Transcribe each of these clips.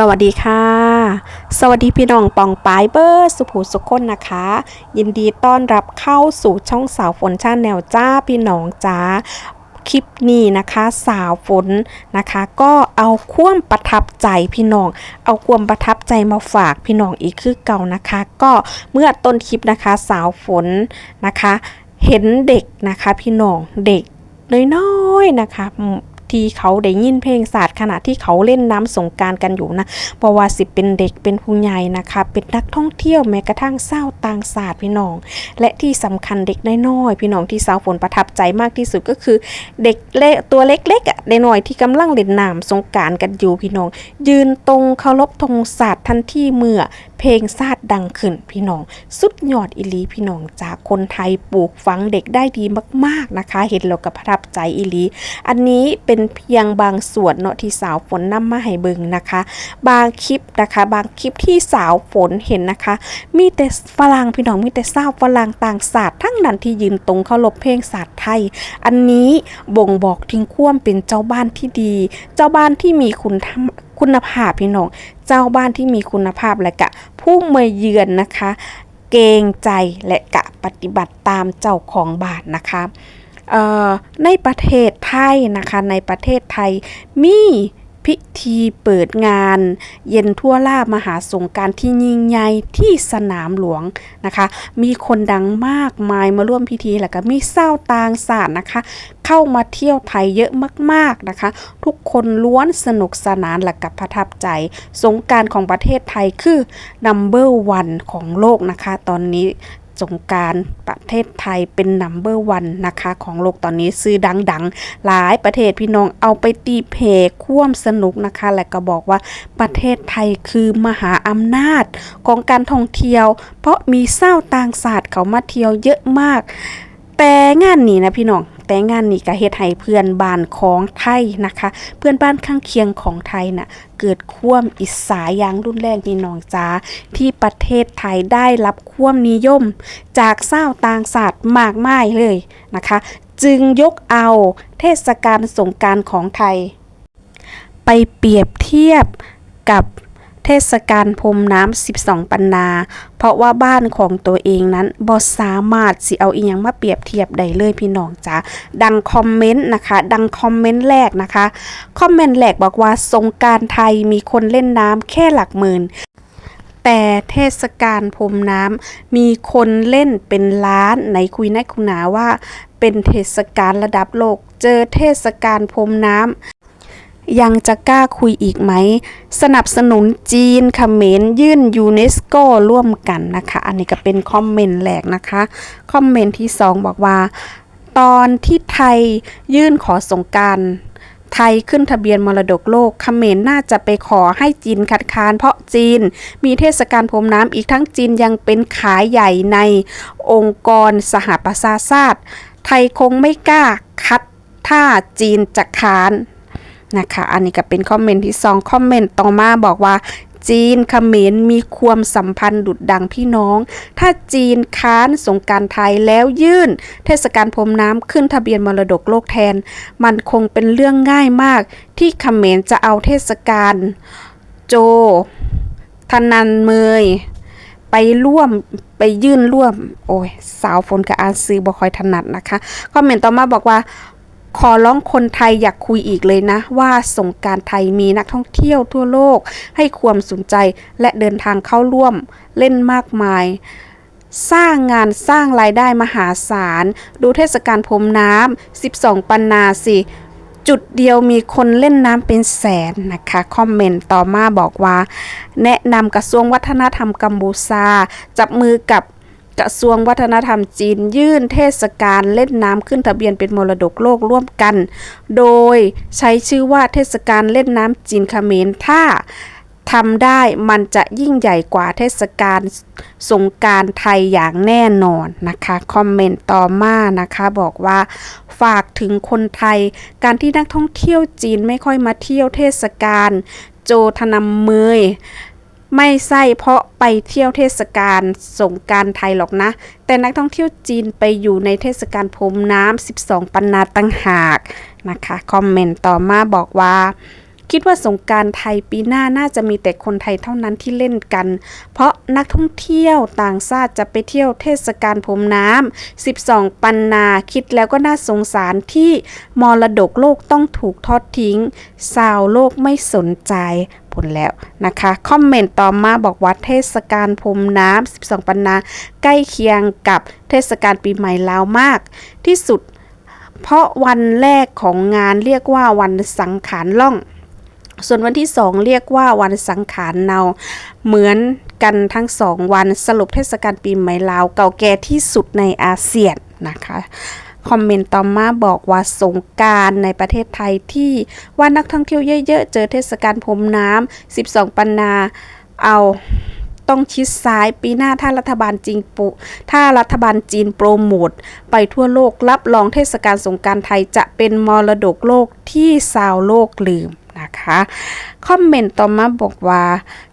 สวัสดีค่ะ สวัสดีพี่น้องปองปายเบอร์สุภูสุขคนนะคะ ยินดีต้อนรับเข้าสู่ช่องสาวฝนชาแนลจ้าพี่น้องจ้าคลิปนี้นะคะสาวฝนนะคะ ก็เอาความประทับใจพี่น้อง เอาความประทับใจมาฝากพี่น้องอีกคือเก่านะคะ ก็เมื่อต้นคลิปนะคะสาวฝนนะคะ เห็นเด็กนะคะพี่น้องเด็กน้อยๆนะคะ ที่เขาได้ยินเพลงศาสตร์ขณะที่เขาเล่นน้ำสงการกันอยู่นะเพราะว่าสิเป็นเด็กเป็นผู้ใหญ่นะคะ เป็นนักท่องเที่ยวแม้กระทั่งเศร้าต่างศาสตร์พี่น้อง และที่สำคัญเด็กน้อยๆพี่น้องที่สาวฝนประทับใจมากที่สุดก็คือ เด็กเล็กตัวเล็กๆอะในหน่อยๆที่กำลังเล่นน้ำสงการกันอยู่พี่น้อง ยืนตรงเคารพธงศาสตร์ทันที่เมื่อเพลงศาสตร์ดังขึ้นพี่น้อง สุดยอดอิลีพี่น้องจากคนไทยปลูกฝังเด็กได้ดีมากๆนะคะ เห็นแล้วก็ประทับใจอิลี อันนี้เป็นเพียงบางส่วนเนาะที่สาวฝนนำมาให้เบิ่งนะคะ บางคลิปนะคะ บางคลิปที่สาวฝนเห็นนะคะ มีแต่ฝรั่งพี่น้องมีแต่สาวฝรั่งต่างศาสตร์ทั้งนั้นที่ยืนตรงเคารพเพลงศาสตร์ไทย อันนี้บ่งบอกถึงความเป็นเจ้าบ้านที่ดี เจ้าบ้านที่มีคุณธรรม คุณภาพพี่น้อง เจ้าบ้านที่มีคุณภาพและกะ ผู้มาเยือนนะคะ เกรงใจและกะปฏิบัติตามเจ้าของบ้านนะคะในประเทศไทยนะคะในประเทศไทยมี พิธีเปิดงาน เย็นทั่วล่ามหาสงการที่ยิ่งใหญ่ที่สนามหลวงนะคะ มีคนดังมากมายมาร่วมพิธีแล้วก็มีเศร้าวต่างศาสตร์นะคะ เข้ามาเที่ยวไทยเยอะมากๆนะคะ ทุกคนล้วนสนุกสนานและกับประทับใจ สงการของประเทศไทยคือ number one ของโลกนะคะ ตอนนี้ สงการประเทศไทยเป็นนัมเบอร์วันนะคะ ของโลกตอนนี้ซื้อดังๆ หลายประเทศพี่น้องเอาไปตีเพควมสนุกนะคะ และก็บอกว่าประเทศไทยคือมหาอำนาจของการท่องเที่ยว เพราะมีเศร้าต่างศาสตร์เขามาเที่ยวเยอะมาก แต่งานนี้นะพี่น้อง แต่งานนี้ก็เฮ็ดให้เพื่อนบ้านของไทยนะคะ เพื่อนบ้านข้างเคียงของไทยน่ะเกิดความอิสาอย่างรุนแรงพี่น้องจ้าที่ประเทศไทยได้รับความนิยม จากเศร้าต่างศาสตร์มากมายเลยนะคะ จึงยกเอาเทศกาลสงการของไทย ไปเปรียบเทียบกับ เทศกาลพรมน้ำ12 ปันนา เพราะว่าบ้านของตัวเองนั้นบ่สามารถสิเอาอีหยังมาเปรียบเทียบได้เลยพี่น้องจ้าดังคอมเมนต์นะคะ ดังคอมเมนต์แรกนะคะ คอมเมนต์แรกบอกว่าสงการไทยมีคนเล่นน้ำแค่หลักหมื่นแต่เทศกาลพรมน้ำมีคนเล่นเป็นล้านไหนคุยในคุณหนาว่า เป็นเทศกาลระดับโลก เจอเทศกาลพรมน้ำ ยังจะกล้าคุยอีกไหม สนับสนุนจีนเขมรยื่นยูเนสโกร่วมกันนะคะ อันนี้ก็เป็นคอมเมนต์แรกนะคะ คอมเมนต์ที่ 2 บอกว่า ตอนที่ไทยยื่นขอสงการไทยขึ้นทะเบียนมรดกโลกเขมรน่าจะไปขอให้จีนคัดค้าน เพราะจีนมีเทศกาลพรมน้ำอีกทั้งจีนยังเป็นขายใหญ่ในองค์กรสหประชาชาติ ไทยคงไม่กล้าคัดถ้าจีนจะค้าน นะคะ อันนี้ก็เป็นคอมเมนต์ที่สองคอมเมนต์ต่อมาบอกว่าจีนเขมรมีความสัมพันธ์ดุดดังพี่น้อง ถ้าจีนค้านสงกรารไทยแล้วยื่น เทศกาลพรมน้ำขึ้นทะเบียนมรดกโลกแทน มันคงเป็นเรื่องง่ายมาก ที่เขมรจะเอาเทศกาลโจธนันเมย ไปร่วมไปยื่นร่วม โอ้ย สาวฝนกับอาซื้อบ่คอยถนัดนะคะ คอมเมนต์ต่อมาบอกว่า ขอร้องคนไทยอยากคุยอีกเลยนะ ว่าสงการไทยมีนักท่องเที่ยวทั่วโลก ให้ความสนใจและเดินทางเข้าร่วมเล่นมากมาย สร้างงานสร้างรายได้มหาศาล ดูเทศกาลพรมน้ำ 12 ปันนาสิจุดเดียวมีคนเล่นน้ำเป็นแสนนะคะ คอมเมนต์ต่อมาบอกว่า แนะนำกระทรวงวัฒนธรรมกัมพูชา จับมือกับ กระทรวงวัฒนธรรมจีนยื่นเทศกาลเล่นน้ำขึ้นทะเบียนเป็นมรดกโลกร่วมกัน โดยใช้ชื่อว่าเทศกาลเล่นน้ำจีนเขมรถ้าทำได้มันจะยิ่งใหญ่กว่าเทศกาลสงการไทยอย่างแน่นอนนะคะ คอมเมนต์ต่อมานะคะบอกว่าฝากถึงคนไทย การที่นักท่องเที่ยวจีนไม่ค่อยมาเที่ยวเทศกาลโจทนำเมย ไม่ใช่เพราะไปเที่ยวเทศกาลสงการไทยหรอกนะ แต่นักท่องเที่ยวจีนไปอยู่ในเทศกาลพรมน้ำ 12 ปันนาตั้งหากนะคะ คอมเมนต์ต่อมาบอกว่า คิดว่าสงการไทยปีหน้าน่าจะมีแต่คนไทยเท่านั้นที่เล่นกัน เพราะนักท่องเที่ยวต่างชาติจะไปเที่ยวเทศกาลพรมน้ำ 12 ปันนาคิดแล้วก็น่าสงสารที่มรดกโลกต้องถูกทอดทิ้งชาวโลกไม่สนใจ ผลแล้วนะคะคอมเมนต์ต่อมาบอกว่าเทศกาลพรมน้ำ12 ปันนา ใกล้เคียงกับเทศกาลปีใหม่ลาวมาก ที่สุด เพราะวันแรกของงานเรียกว่าวันสังขารล่อง ส่วนวันที่สองเรียกว่าวันสังขารเนา เหมือนกันทั้งสองวันสรุปเทศกาลปีใหม่ลาวเก่าแก่ที่สุดในอาเซียนนะคะ คอมเมนต์ต่อมาบอกว่าสงการในประเทศไทยที่ว่านักท่องเที่ยวเยอะๆ เจอเทศกาลพรมน้ำ12 ปันนาเอาต้องชิดซ้ายปีหน้าถ้ารัฐบาลจีนปุถ้ารัฐบาลจีนโปรโมทไปทั่วโลกรับรองเทศกาลสงการไทยจะเป็นมรดกโลกที่ชาวโลกลืมนะคะคอมเมนต์ต่อมาบอกว่า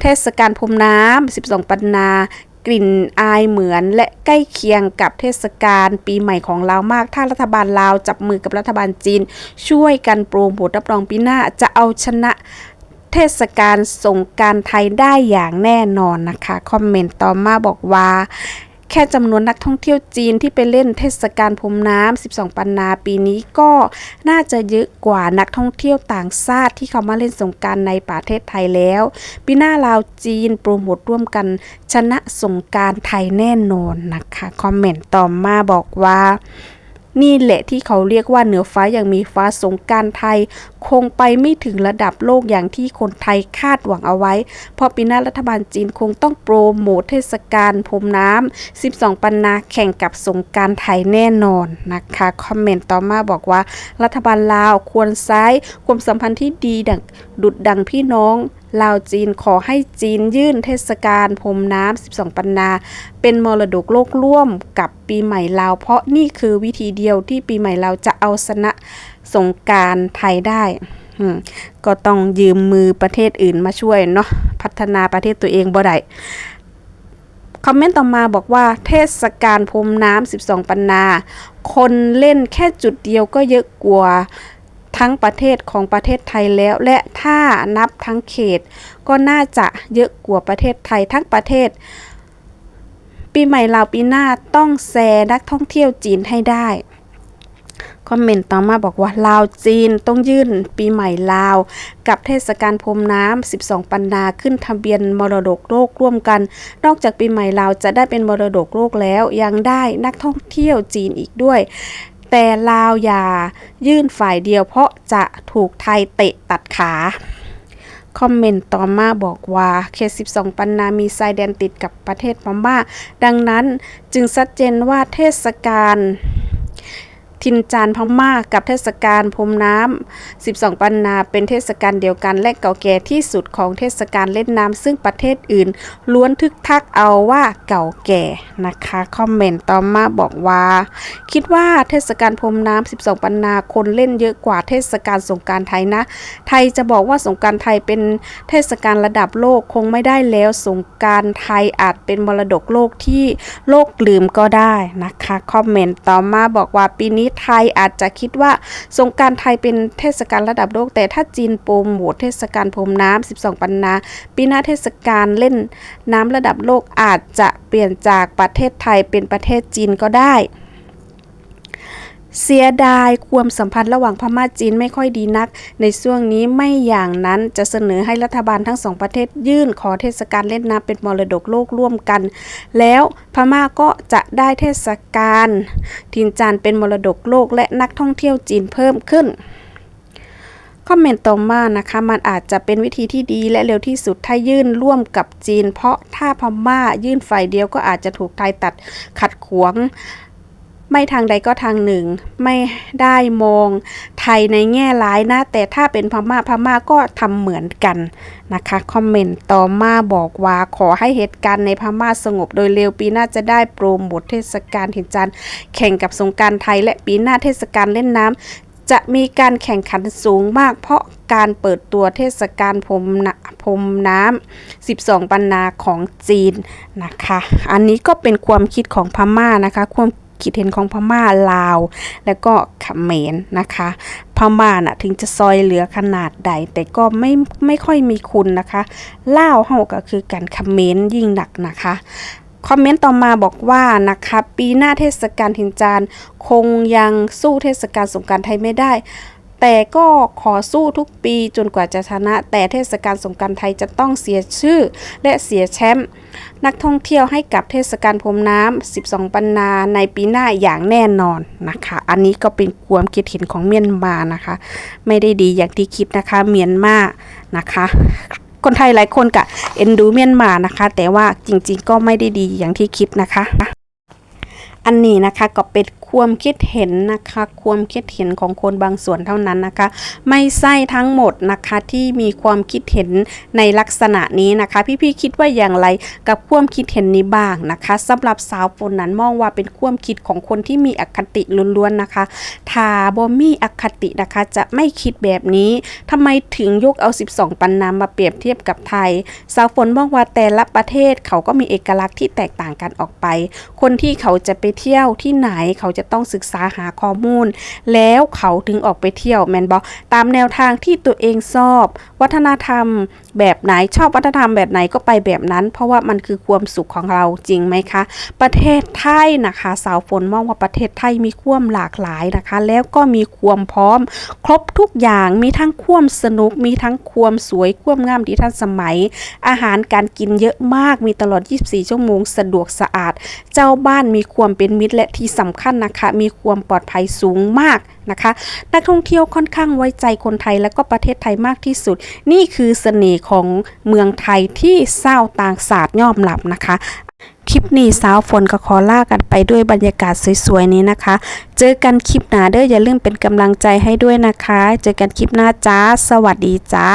เทศกาลพรมน้ำ 12 ปันนา กลิ่นอายเหมือนและใกล้เคียงกับเทศกาลปีใหม่ของลาวมาก ถ้ารัฐบาลลาวจับมือกับรัฐบาลจีน ช่วยกันโปรโมทรับรองปีหน้าจะเอาชนะเทศกาลสงการไทยได้อย่างแน่นอนนะคะ คอมเมนต์ต่อมาบอกว่า แค่จำนวนนักท่องเที่ยวจีนที่ไปเล่นเทศกาลพรมน้ำ 12 ปันนาปีนี้ก็น่าจะเยอะกว่านักท่องเที่ยวต่างชาติที่เขามาเล่นสงการในประเทศไทยแล้ว ปีหน้าลาวจีนโปรโมทร่วมกันชนะสงการไทยแน่นอนนะคะ คอมเมนต์ต่อมาบอกว่า นี่แหละที่เขาเรียกว่าเหนือฟ้าอย่างมีฟ้าสงการไทย คงไปไม่ถึงระดับโลกอย่างที่คนไทยคาดหวังเอาไว้ เพราะปีหน้ารัฐบาลจีนคงต้องโปรโมทเทศกาลพรมน้ำ 12 ปันนาแข่งกับสงการไทยแน่นอนนะคะ คอมเมนต์ต่อมาบอกว่า รัฐบาลลาวควรใช้ความสัมพันธ์ที่ดีดังดุดดังพี่น้อง ลาวจีนขอให้จีนยื่นเทศกาลพรมน้ำ 12 ปันนา เป็นมรดกโลกร่วมกับปีใหม่ลาว เพราะนี่คือวิธีเดียวที่ปีใหม่ลาวจะเอาชนะสงการไทยได้ก็ต้องยืมมือประเทศอื่นมาช่วยเนาะพัฒนาประเทศตัวเองบ่ได้คอมเมนต์ต่อมาบอกว่าเทศกาลพรมน้ำ 12 ปันนา คนเล่นแค่จุดเดียวก็เยอะกว่า ทั้งประเทศของประเทศไทยแล้ว และถ้านับทั้งเขต ก็น่าจะเยอะกว่าประเทศไทยทั้งประเทศ ปีใหม่ลาวปีหน้าต้องแซนักท่องเที่ยวจีนให้ได้คอมเมนต์ต่อมาบอกว่าลาวจีนต้องยื่นปีใหม่ลาว กับเทศกาลพรมน้ำ 12 ปันนาขึ้นทะเบียนมรดกโลกร่วมกัน นอกจากปีใหม่ลาวจะได้เป็นมรดกโลกแล้วยังได้นักท่องเที่ยวจีนอีกด้วย แต่ลาวอย่ายื่นฝ่ายเดียวเพราะจะถูกไทยเตะตัดขา คอมเมนต์ต่อมาบอกว่าเขต12 ปันนามีชายแดนติดกับประเทศพม่า ดังนั้นจึงชัดเจนว่าเทศกาล ทินจานพม่ากับเทศกาลพรมน้ำ 12 ปันนาเป็นเทศกาลเดียวกันและเก่าแก่ที่สุดของเทศกาลเล่นน้ำซึ่งประเทศอื่น ล้วนทึกทักเอาว่าเก่าแก่นะคะคอมเมนต์ต่อมาบอกว่า คิดว่าเทศกาลพรมน้ำ 12 ปันนาคนเล่นเยอะกว่าเทศกาลสงการไทยนะ ไทยจะบอกว่าสงการไทยเป็นเทศกาลระดับโลกคงไม่ได้แล้วสงการไทยอาจเป็นมรดกโลกที่โลกลืมก็ได้นะคะคอมเมนต์ต่อมาบอกว่าปีนี้ไทยอาจจะคิดว่าสงการไทยเป็นเทศกาลระดับโลก แต่ถ้าจีนโปรโมทเทศกาลพรมน้ำ12 ปันนาปีหน้าเทศกาลเล่นน้ำระดับโลกอาจจะเปลี่ยนจากประเทศไทยเป็นประเทศจีนก็ได้ เสียดายความสัมพันธ์ระหว่างพม่าจีนไม่ค่อยดีนัก ในช่วงนี้ไม่อย่างนั้นจะเสนอให้รัฐบาลทั้งสองประเทศยื่นขอเทศกาลเล่นน้ำเป็นมรดกโลกร่วมกัน แล้วพม่าก็จะได้เทศกาลทินจานเป็นมรดกโลกและนักท่องเที่ยวจีนเพิ่มขึ้นคอมเมนต์ต่อมานะคะ มันอาจจะเป็นวิธีที่ดีและเร็วที่สุดถ้ายื่นร่วมกับจีน เพราะถ้าพม่ายื่นฝ่ายเดียวก็อาจจะถูกไทยตัดขัดขวาง ไม่ทางใดก็ทางหนึ่ง ไม่ได้มองไทยในแง่ร้ายนะ แต่ถ้าเป็นพม่าพม่าก็ทำเหมือนกันนะคะ คอมเมนต์ต่อมาบอกว่าขอให้เหตุการณ์ในพม่าสงบโดยเร็วปีหน้าจะได้โปรโมทเทศกาลเห็นจันทร์แข่งกับสงการไทย และปีหน้าเทศกาลเล่นน้ำจะมีการแข่งขันสูงมาก เพราะการเปิดตัวเทศกาลพรมนะพรมน้ำ 12 ปันนาของจีนนะคะ อันนี้ก็เป็นความคิดของพม่านะคะ ความ คิดเห็นของพม่าลาว และก็เขมรนะคะ พม่าน่ะถึงจะซอยเหลือขนาดใด แต่ก็ไม่ไม่ค่อยมีคุณนะคะลาวเฮาก็คือการเขมรยิ่งหนักนะคะคอมเมนต์ต่อมาบอกว่านะคะปีหน้าเทศกาลถินจานคงยังสู้เทศกาลสงกรารไทยไม่ได้ แต่ก็ขอสู้ทุกปีจนกว่าจะชนะ แต่เทศกาลสงการไทยจะต้องเสียชื่อและเสียแชมป์นักท่องเที่ยวให้กับเทศกาลพรมน้ำ 12 ปันนาในปีหน้าอย่างแน่นอนนะคะ อันนี้ก็เป็นความคิดเห็นของเมียนมานะคะ ไม่ได้ดีอย่างที่คิดนะคะ เมียนมานะคะคนไทยหลายคนกะเอ็นดูเมียนมานะคะ แต่ว่าจริงๆก็ไม่ได้ดีอย่างที่คิดนะคะ อันนี้นะคะก็เป็น ความคิดเห็นนะคะ ความคิดเห็นของคนบางส่วนเท่านั้นนะคะ ไม่ใช่ทั้งหมดนะคะที่มีความคิดเห็นในลักษณะนี้นะคะ พี่ๆคิดว่าอย่างไรกับความคิดเห็นนี้บ้างนะคะสำหรับสาวฝนนั้นมองว่าเป็นความคิดของคนที่มีอคติล้วนๆนะคะถ้าบ่มีอคตินะคะจะไม่คิดแบบนี้ทำไมถึงยกเอา 12 ปันนามาเปรียบเทียบกับไทย สาวฝนมองว่าแต่ละประเทศเขาก็มีเอกลักษณ์ที่แตกต่างกันออกไป คนที่เขาจะไปเที่ยวที่ไหนเขาจะต้องศึกษาหาข้อมูล แล้วเขาถึงออกไปเที่ยวแมนบอตามแนวทางที่ตัวเองชอบ วัฒนธรรมแบบไหนชอบวัฒนธรรมแบบไหนก็ไปแบบนั้น เพราะว่ามันคือความสุขของเราจริงไหมคะ ประเทศไทยนะคะ สาวฝนมองว่าประเทศไทยมีความหลากหลายนะคะ แล้วก็มีความพร้อม ครบทุกอย่างมีทั้งความสนุก มีทั้งความสวยความงามที่ทันสมัย อาหารการกินเยอะมากมีตลอด 24 ชั่วโมง สะดวกสะอาด เจ้าบ้านมีความเป็นมิตรและที่สำคัญนะคะมีความปลอดภัยสูงมากนะคะ นักท่องเที่ยวค่อนข้างไว้ใจคนไทยและก็ประเทศไทยมากที่สุด นี่คือเสน่ห์ของเมืองไทยที่เศร้าต่างศาสตร์ยอมรับนะคะ คลิปนี้สาวฝนก็ขอลากันไปด้วยบรรยากาศสวยๆนี้นะคะ เจอกันคลิปหน้าเด้ออย่าลืมเป็นกำลังใจให้ด้วยนะคะ เจอกันคลิปหน้าจ้า สวัสดีจ้า